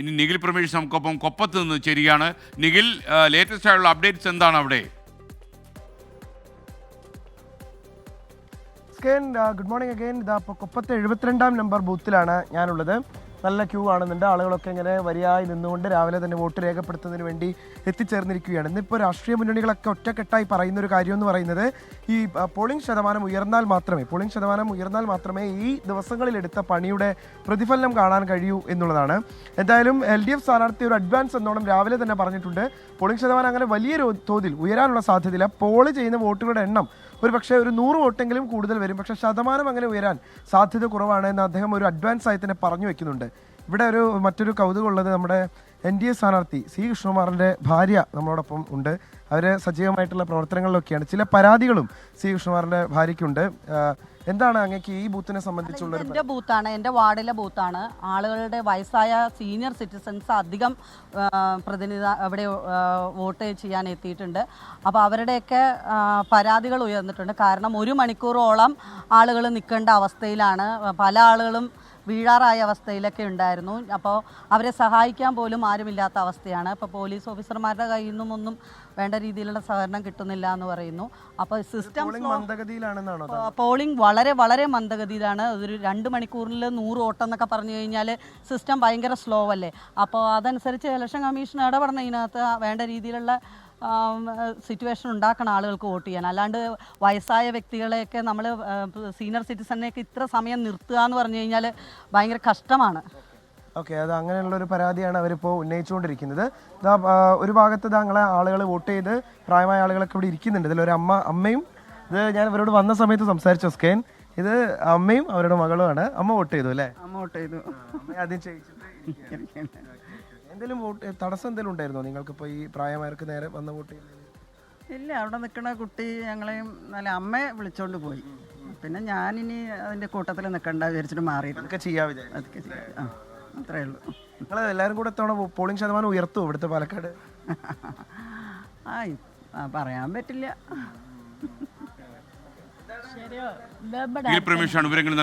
ഇനി നിഖിൽ പ്രമേഷ് നമുക്കൊപ്പം കൊപ്പത്ത് നിന്ന് ചേരുകയാണ്. നിഖിൽ ലേറ്റസ്റ്റ് ആയിട്ടുള്ള അപ്ഡേറ്റ്സ് എന്താണ് അവിടെ? ഗുഡ് മോർണിംഗ് അഗൈൻ ഇതാ ഇപ്പോൾ കൊപ്പത്ത് എഴുപത്തിരണ്ടാം നമ്പർ ബൂത്തിലാണ് ഞാനുള്ളത്. നല്ല ക്യൂ കാണുന്നുണ്ട് ആളുകളൊക്കെ ഇങ്ങനെ വരിയായി നിന്നുകൊണ്ട് രാവിലെ തന്നെ വോട്ട് രേഖപ്പെടുത്തുന്നതിന് വേണ്ടി എത്തിച്ചേർന്നിരിക്കുകയാണ്. ഇന്നിപ്പോൾ രാഷ്ട്രീയ മുന്നണികളൊക്കെ ഒറ്റക്കെട്ടായി പറയുന്ന ഒരു കാര്യം എന്ന് പറയുന്നത് ഈ പോളിംഗ് ശതമാനം ഉയർന്നാൽ മാത്രമേ പോളിംഗ് ശതമാനം ഉയർന്നാൽ മാത്രമേ ഈ ദിവസങ്ങളിൽ എടുത്ത പണിയുടെ പ്രതിഫലനം കാണാൻ കഴിയൂ എന്നുള്ളതാണ്. എന്തായാലും എൽ ഡി എഫ് സ്ഥാനാർത്ഥി ഒരു അഡ്വാൻസ് എന്നോണം രാവിലെ തന്നെ പറഞ്ഞിട്ടുണ്ട്. പോളിംഗ് ശതമാനം അങ്ങനെ വലിയ തോതിൽ ഉയരാനുള്ള സാധ്യതയില്ല. പോൾ ചെയ്യുന്ന വോട്ടുകളുടെ എണ്ണം ഒരു പക്ഷേ ഒരു നൂറ് വോട്ടെങ്കിലും കൂടുതൽ വരും. പക്ഷേ ശതമാനം അങ്ങനെ ഉയരാൻ സാധ്യത കുറവാണ് എന്ന് അദ്ദേഹം ഒരു അഡ്വാൻസ് ആയി തന്നെ പറഞ്ഞു വെക്കുന്നുണ്ട്. ഇവിടെ ഒരു മറ്റൊരു കൗതുകമുള്ളത് നമ്മുടെ എൻ ഡി എ സ്ഥാനാർത്ഥി സി കൃഷ്ണകുമാറിന്റെ ഭാര്യ നമ്മളോടൊപ്പം ഉണ്ട്. അവർ സജീവമായിട്ടുള്ള പ്രവർത്തനങ്ങളിലൊക്കെയാണ്. ചില പരാതികളും സി കൃഷ്ണകുമാറിന്റെ ഭാര്യയ്ക്കുണ്ട്. എന്താണ് അങ്ങേക്ക് ഈ ബൂത്തിനെ സംബന്ധിച്ചുള്ള എന്റെ ബൂത്താണ്. എന്റെ വാർഡിലെ ബൂത്താണ്. ആളുകളുടെ വയസ്സായ സീനിയർ സിറ്റിസൺസ് അധികം പ്രതിനിധി ഇവിടെ വോട്ട് ചെയ്യാൻ എത്തിയിട്ടുണ്ട്. അപ്പോൾ അവരുടെയൊക്കെ പരാതികൾ ഉയർന്നിട്ടുണ്ട്. കാരണം ഒരു മണിക്കൂറോളം ആളുകൾ നിൽക്കേണ്ട അവസ്ഥയിലാണ്. പല ആളുകളും വീഴാറായ അവസ്ഥയിലൊക്കെ ഉണ്ടായിരുന്നു. അപ്പോൾ അവരെ സഹായിക്കാൻ പോലും ആരുമില്ലാത്ത അവസ്ഥയാണ്. അപ്പോൾ പോലീസ് ഓഫീസർമാരുടെ കയ്യിൽ നിന്നും ഒന്നും വേണ്ട രീതിയിലുള്ള സഹകരണം കിട്ടുന്നില്ല എന്ന് പറയുന്നു. അപ്പോൾ സിസ്റ്റം പോളിംഗ് മന്ദഗതിയിലാണെന്നാണോ പോളിംഗ് വളരെ വളരെ മന്ദഗതിയിലാണ്. ഒരു രണ്ട് മണിക്കൂറിൽ നൂറ് വോട്ട് എന്നൊക്കെ പറഞ്ഞു കഴിഞ്ഞാൽ സിസ്റ്റം ഭയങ്കര സ്ലോ അല്ലേ? അപ്പോൾ അതനുസരിച്ച് ഇലക്ഷൻ കമ്മീഷൻ ഇടപെടണം. ഇതിനകത്ത് വേണ്ട രീതിയിലുള്ള സിറ്റുവേഷൻ ഉണ്ടാക്കണം ആളുകൾക്ക് വോട്ട് ചെയ്യാൻ. അല്ലാണ്ട് വയസ്സായ വ്യക്തികളെയൊക്കെ നമ്മൾ സീനിയർ സിറ്റിസണിനെയൊക്കെ ഇത്ര സമയം നിർത്തുക എന്ന് പറഞ്ഞു കഴിഞ്ഞാൽ ഭയങ്കര കഷ്ടമാണ്. ഓക്കെ അത് അങ്ങനെയുള്ള ഒരു പരാതിയാണ് അവരിപ്പോൾ ഉന്നയിച്ചുകൊണ്ടിരിക്കുന്നത്. ഇതാ ഒരു ഭാഗത്ത് താങ്കളെ ആളുകൾ വോട്ട് ചെയ്ത് പ്രായമായ ആളുകളൊക്കെ ഇവിടെ ഇരിക്കുന്നുണ്ട്. ഇതിലൊരു അമ്മ അമ്മയും ഇത് ഞാൻ ഇവരോട് വന്ന സമയത്ത് സംസാരിച്ചു സ്കേൻ ഇത് അമ്മയും അവരുടെ മകളുമാണ്. അമ്മ വോട്ട് ചെയ്തു അല്ലേ? അമ്മ വോട്ട് ചെയ്തു. അമ്മ ആദ്യം ചെയ്യിച്ചിട്ട്. എന്തെങ്കിലും വോട്ട് തടസ്സം എന്തെങ്കിലും ഉണ്ടായിരുന്നോ? നിങ്ങൾക്കിപ്പോൾ ഈ പ്രായമായവർക്ക് നേരെ വന്ന വോട്ട് ഇല്ല അവിടെ നിൽക്കുന്ന കുട്ടി ഞങ്ങളെയും നല്ല അമ്മയെ വിളിച്ചോണ്ട് പോയി. പിന്നെ ഞാനിനി അതിന്റെ കൂട്ടത്തിൽ നിൽക്കണ്ട വിചാരിച്ചിട്ട് മാറി അതൊക്കെ ചെയ്യാൻ വിചാരിച്ചു അതൊക്കെ ചെയ്യാം. ആ അത്രേ ഉള്ളൂ. നിങ്ങൾ എല്ലാവരും കൂടെ ഇത്തവണ പോളിംഗ് ശതമാനം ഉയർത്തുമോ ഇവിടുത്തെ പാലക്കാട്? ആ ആ, പറയാൻ പറ്റില്ല. ശരിയോ വിവരങ്ങൾ